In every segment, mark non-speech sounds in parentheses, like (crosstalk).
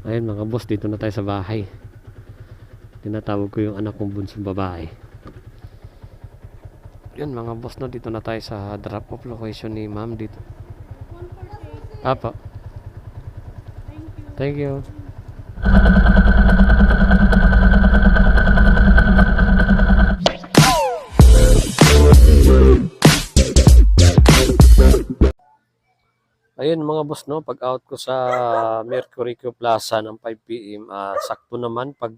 Ayun mga boss, dito na tayo sa bahay. Tinatawag ko yung anak kong bunsong babae. Yun mga boss no, dito na tayo sa drop off location ni ma'am dito. Apo. Thank you. Ayun mga boss no, pag out ko sa Mercury Q Plaza ng 5 PM, ah, sakto naman pag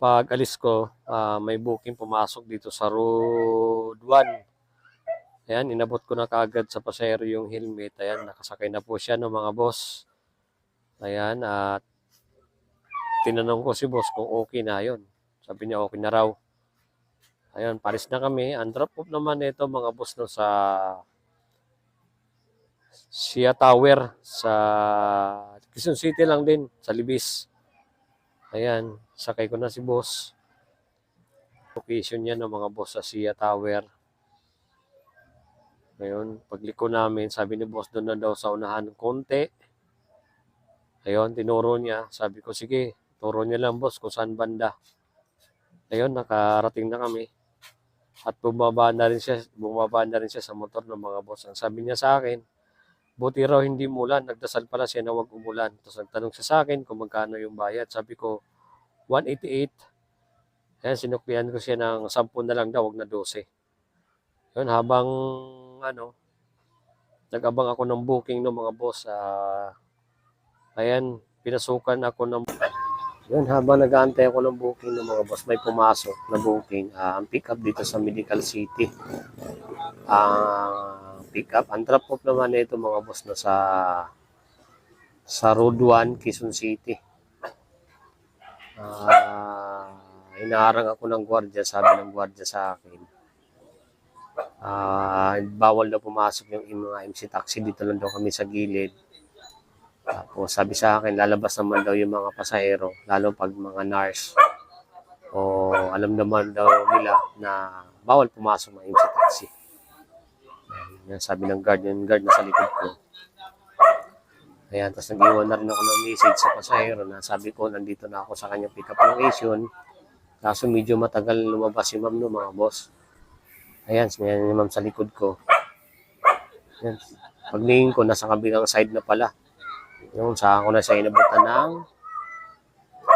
pag alis ko, ah, may booking pumasok dito sa Road 1. Ayan, inabot ko na kaagad sa pasahero yung helmet. Ayan, nakasakay na po siya no mga boss. Ayan, at tinanong ko si boss kung okay na yon. Sabi niya okay na raw. Ayan, palis na kami. Ang drop off naman ito mga boss no sa Sia Tower sa Quezon City lang din, sa Libis. Ayan, sakay ko na si boss. Location niya ng mga boss sa Sia Tower. Ngayon, pagliko namin, sabi ni boss doon na daw sa unahan ng konti. Ayun, tinuro niya. Sabi ko, sige, turo niya lang boss kung saan banda. Ayun, nakarating na kami. At bumaba na rin siya, bumaba na rin siya sa motor ng mga boss. Ang sabi niya sa akin, buti raw hindi mulan. Nagdasal pala siya na wag umulan. Tapos nagtanong siya sa akin kung magkano yung bayad. Sabi ko, 188. Ayan, sinuklian ko siya ng 10 na lang daw, wag na 12. Yun, habang ano, nag-abang ako ng booking ng mga boss. ah ayan, pinasukan ako ng yun, habang nag-aantay ako ng booking ng mga boss, may pumasok na booking. ah, ang pick up dito sa Medical City. Ang pick up, ang drop off naman nito mga boss na sa sa Road 1, Quezon City. Ah, inaharang ako ng gwardiya, sabi ng gwardiya sa akin. Ah, bawal na pumasok yung mga MC taxi dito lang daw kami sa gilid. Tapos sabi sa akin, lalabas naman daw yung mga pasahero, lalo pag mga nurse. O alam naman daw nila na bawal pumasok ng MC taxi. Yan, sabi ng guard, yung guard na sa likod ko. Ayan, tapos nag-iwan na rin ako ng message sa pasahero na sabi ko, nandito na ako sa kanyang pick-up location. Kaso medyo matagal lumabas si ma'am no, mga boss. Ayan, sinyan ni ma'am sa likod ko. Ayan. Paglingin ko, nasa kabilang side na pala. Yung sa ako na siya inabutan ng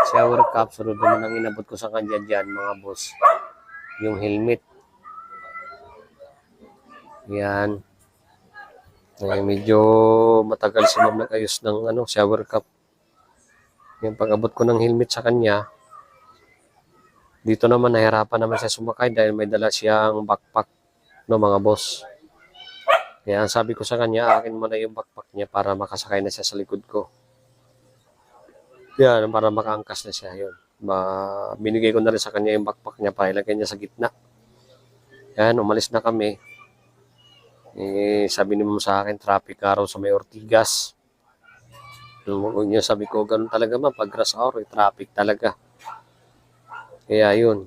shower cap. Sunod naman ang inabot ko sa kanya dyan, mga boss. Yung helmet. Yan. Ay, medyo matagal si ma'am nag-ayos ng ano, shower cap. Yung pag-abot ko ng helmet sa kanya, dito naman nahirapan naman siya sumakay dahil may dala siyang backpack no mga boss. Kaya ang sabi ko sa kanya, akin mo na yung backpack niya para makasakay na siya sa likod ko. Yan, para makaangkas na siya yun. Ba, binigay ko na rin sa kanya yung backpack niya para ilagay niya sa gitna. Yan, umalis na kami. Eh, sabi ni mo sa akin, traffic araw sa may Ortigas. Niya, sabi ko, ganun talaga man, pag rush hour, eh, traffic talaga. Kaya yun.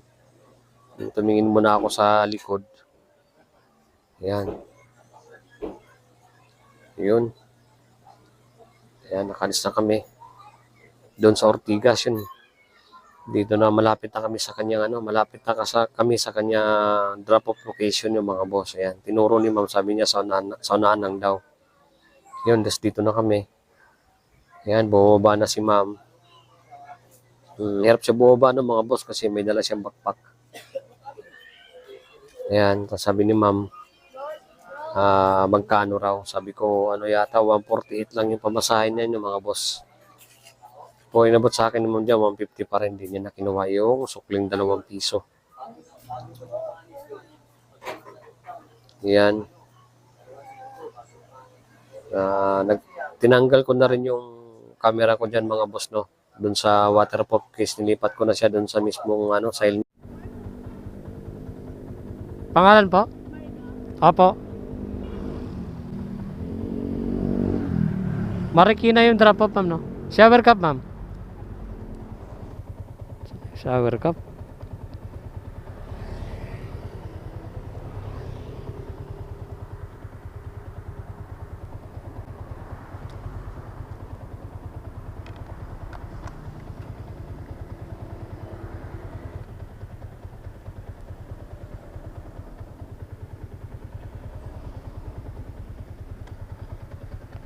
Tumingin muna ako sa likod. Ayan. Yun. Ayan, nakalis na kami. Doon sa Ortigas yun. Dito na malapit na kami sa kanyang ano, malapit na kasa, kami sa kanya drop off location yung mga boss. Ayan, tinuro ni ma'am, sabi niya sa unahan, sa lang daw. Yun, des dito na kami. Ayan, bumaba na si ma'am. Hmm, hirap siya bumaba ng mga boss kasi may dala siyang backpack. Ayan, sabi ni ma'am, ah magkano raw? Sabi ko, ano yata, 148 lang yung pamasahin niya yung mga boss. Po, inabot sa akin naman dyan, 150 pa rin din niya na kinuha yung sukling dalawang piso. Yan. Ah, nag, tinanggal ko na rin yung camera ko dyan mga boss, no? Doon sa waterproof case, nilipat ko na siya doon sa mismong ano, helmet. Pangalan po? Opo. Marikina yung drop off, ma'am, no? Shower cup, ma'am. شاور عاوز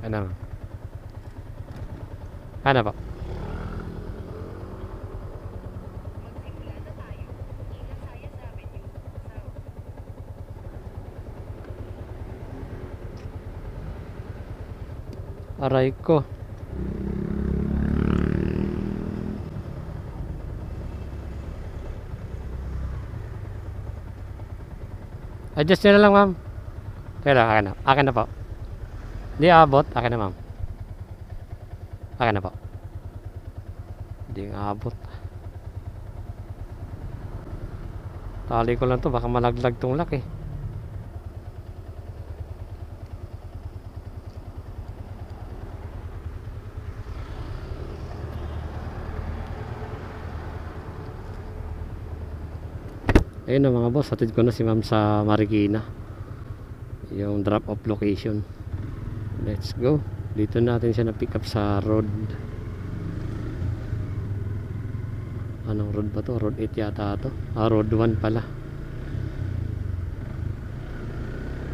أنا أنا بقى Aray ko. Adjust nyo na lang, ma'am. Kaya akin na. Akin na po. Hindi abot. Akin na, ma'am. Akin na po. Hindi abot. Tali ko lang to. Baka malaglag tong lock eh. Ayun na mga boss, hatid ko na si ma'am sa Marikina. Yung drop off location. Let's go. Dito natin siya na pick up sa road. Anong road ba to? Road 8 yata to. Ah, road 1 pala.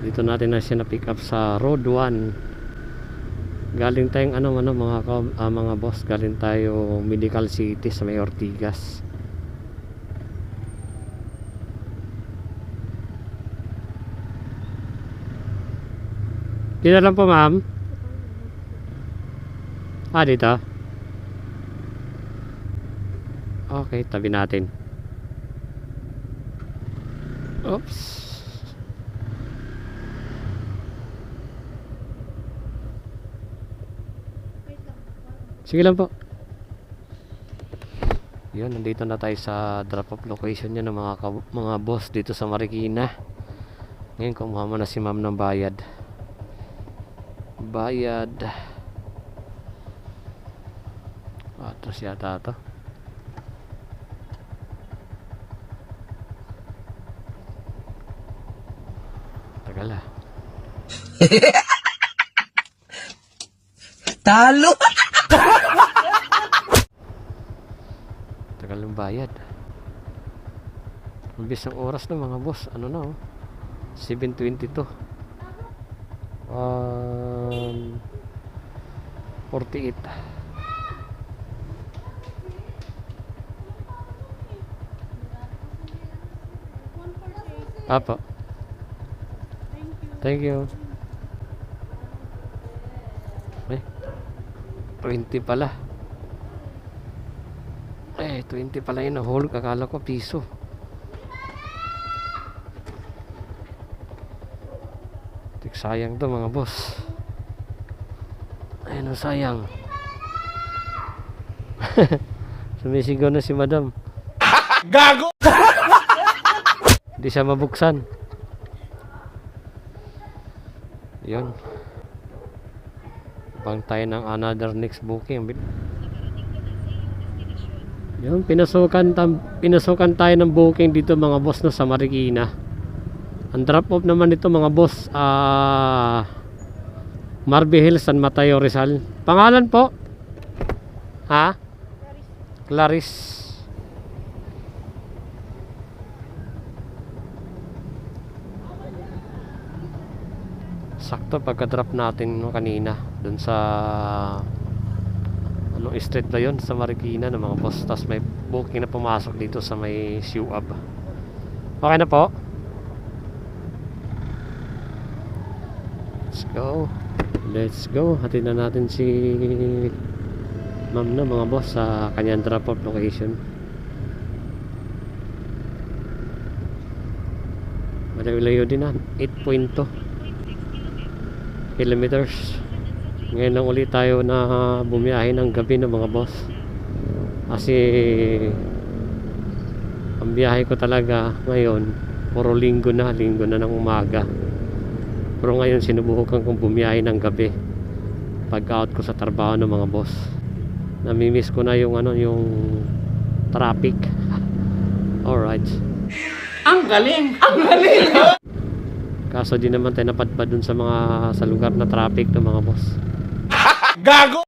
Dito natin na siya na pick up sa road 1. Galing tayong ano ano mga ah, mga boss, galing tayo Medical City sa may Ortigas. Dito lang po, ma'am. Ah, dito. Okay, tabi natin. Oops. Sige lang po. Yun, nandito na tayo sa drop-off location niya ng mga, mga boss dito sa Marikina. Ngayon, kumuha mo na si ma'am ng bayad bayad. Atras yata to. Tagal ah. (laughs) Talo! tagal ng bayad. Mabilis ng oras na mga boss. Ano na oh. 7.22 um, 48 Apo. Thank you. Eh, 20 pala. Eh, 20 pala yun. Nahulog. Akala ko piso. Sayang to mga boss. Ayun ang sayang. (laughs) Sumisigaw na si madam. (laughs) Gago! Hindi siya mabuksan. Yun. Bang tayo ng another next booking. Yun, pinasukan, tam, pinasukan tayo ng booking dito mga boss no, sa Marikina. Ang drop off naman dito mga boss, ah... Marby Hill, San Mateo, Rizal. Pangalan po? Ha? Clarice. Sakto pagka-drop natin no, kanina dun sa ano street ba yun sa Marikina ng mga boss tas may booking na pumasok dito sa may Siuab okay na po let's go let's go. Hatid na natin si ma'am na mga boss sa kanyang drop off location. Malayo-layo din na 8.2 kilometers. Ngayon lang ulit tayo na bumiyahe ng gabi ng mga boss. Kasi ang biyahe ko talaga ngayon puro linggo na linggo na ng umaga pero ngayon sinubukan kong bumiyahe ng gabi pag out ko sa trabaho ng mga boss namimiss ko na yung ano yung traffic (laughs) alright Ang galing! Ang galing! (laughs) kaso di naman tayo napadpad dun sa mga sa lugar na traffic ng mga boss (laughs) Gago!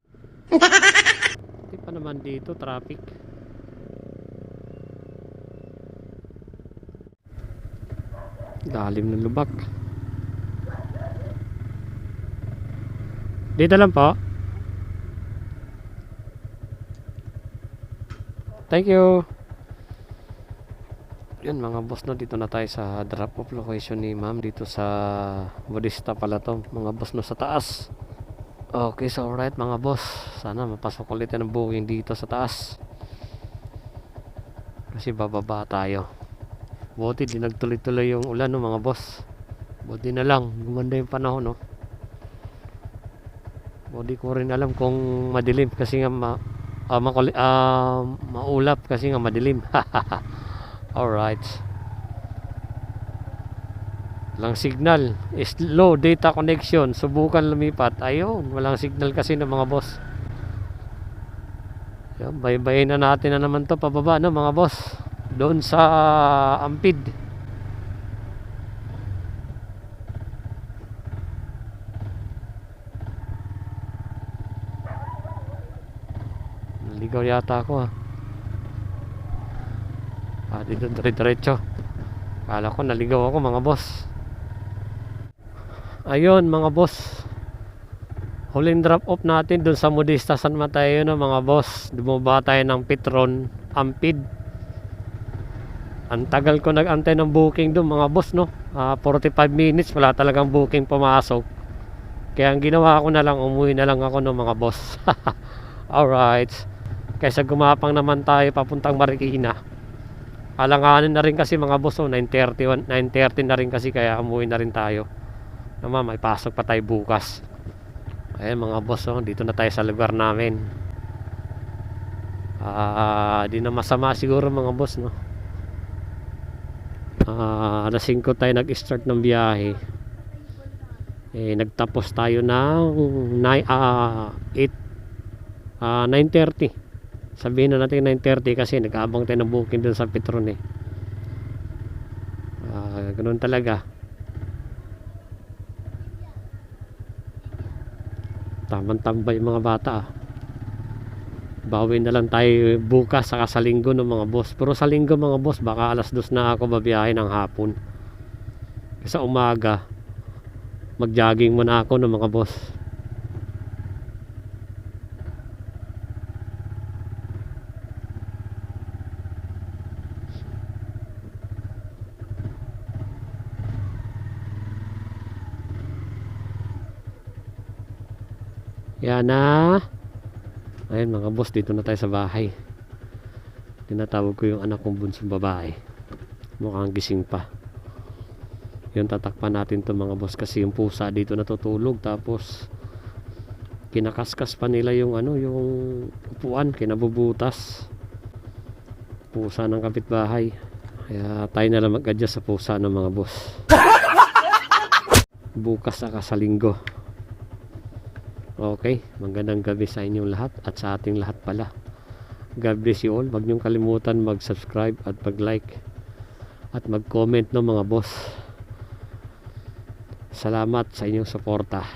Hindi pa naman dito, traffic. Lalim ng lubak. Dito lang po. Thank you. Yun mga boss no, dito na tayo sa drop off location ni ma'am dito sa Budista pala to, mga boss no sa taas. Okay, so alright mga boss. Sana mapasok ulit ng booking dito sa taas. Kasi bababa tayo. Buti di nagtuloy-tuloy yung ulan no mga boss. Buti na lang, gumanda yung panahon no. Buti ko rin alam kung madilim kasi nga ma, ah, makuli, ah, maulap kasi nga madilim. (laughs) Alright. Walang signal. Slow data connection. Subukan lumipat. Ayun, walang signal kasi ng mga boss. Yan, baybayin na natin na naman to pababa no mga boss. Doon sa Ampid. Naligaw yata ako ah. Ah, dito dire-diretso. Kala ko naligaw ako mga boss. Ayun mga boss. Huling drop off natin dun sa Modista San Mateo na mga boss. Bumaba tayo ng Petron Ampid. Ang tagal ko nag-antay ng booking doon mga boss no. Ah, 45 minutes wala talagang booking pumasok. Kaya ang ginawa ko na lang umuwi na lang ako no mga boss. (laughs) Alright. Kaysa gumapang naman tayo papuntang Marikina. Alanganin na rin kasi mga boss oh, 9.30 9.30 na rin kasi kaya umuwi na rin tayo. Naman may pasok pa tayo bukas. Ayan mga boss oh, dito na tayo sa lugar namin. Ah, di na masama siguro mga boss no. Ah, alas 5 tayo nag-start ng biyahe. Eh nagtapos tayo ng 9 ah 8 ah 9:30. Sabihin na natin 9.30 kasi nag-aabang tayo ng booking dun sa Petron eh. Ah, ganun talaga. Tamang tambay mga bata ah. Bawi na lang tayo bukas saka sa linggo ng mga boss. Pero sa linggo mga boss, baka alas dos na ako babiyahe ng hapon. Sa umaga, mag-jogging muna ako ng mga boss. Yan na. Ayun mga boss, dito na tayo sa bahay. Tinatawag ko yung anak kong bunsong babae. Mukhang gising pa. Yung tatakpan natin to mga boss kasi yung pusa dito natutulog tapos kinakaskas pa nila yung ano yung upuan kinabubutas pusa ng kapitbahay kaya tayo na lang mag-adjust sa pusa ng mga boss (laughs) bukas saka sa linggo Okay, magandang gabi sa inyong lahat at sa ating lahat pala. God bless you all. Huwag niyong kalimutan mag-subscribe at mag-like at mag-comment no mga boss. Salamat sa inyong suporta.